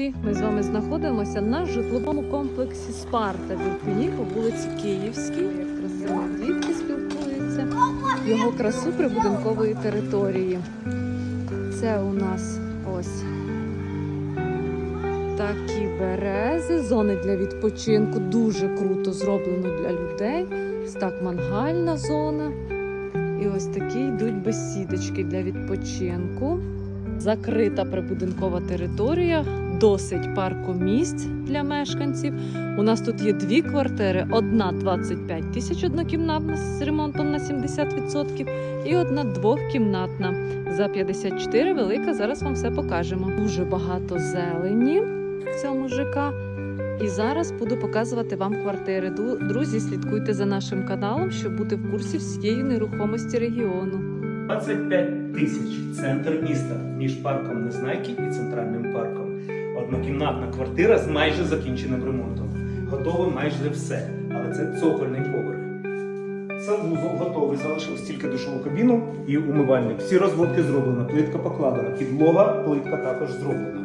Ми з вами знаходимося на житловому комплексі Спарта в Ірпені по вулиці Київській. Як красиво дітки спілкуються. Його красу прибудинкової території. Це у нас ось такі берези, зони для відпочинку. Дуже круто зроблено для людей. Ось так мангальна зона. І ось такі йдуть бесідочки для відпочинку. Закрита прибудинкова територія, досить паркомісць для мешканців. У нас тут є дві квартири: одна 25 тисяч однокімнатна з ремонтом на 70%, і одна двохкімнатна за 54 велика. Зараз вам все покажемо. Дуже багато зелені в цьому ЖК. І зараз буду показувати вам квартири. Друзі, слідкуйте за нашим каналом, щоб бути в курсі всієї нерухомості регіону. 25 тисяч центр міста між парком Незнайки і центральним парком. Однокімнатна квартира з майже закінченим ремонтом. Готове майже все, але це цокольний поверх. Санвузол готовий, залишилось тільки душову кабіну і умивальник. Всі розводки зроблено, плитка покладена, підлога, плитка також зроблена.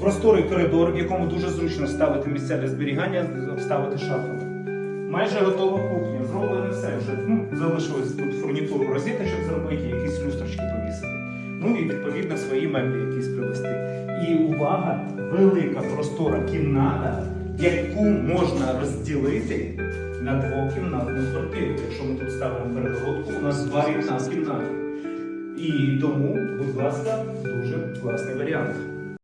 Просторий коридор, в якому дуже зручно ставити місця для зберігання, обставити шафами. Майже готова кухня, зроблене все залишилось тут фурнітуру розіти, щоб зробити, якісь люстрочки повісити. Ну і відповідно свої меблі якісь привезти. І увага, велика простора кімната, яку можна розділити на двокімнатну квартиру. Якщо ми тут ставимо перегородку, у нас два рівна кімната. І тому, будь ласка, дуже класний варіант.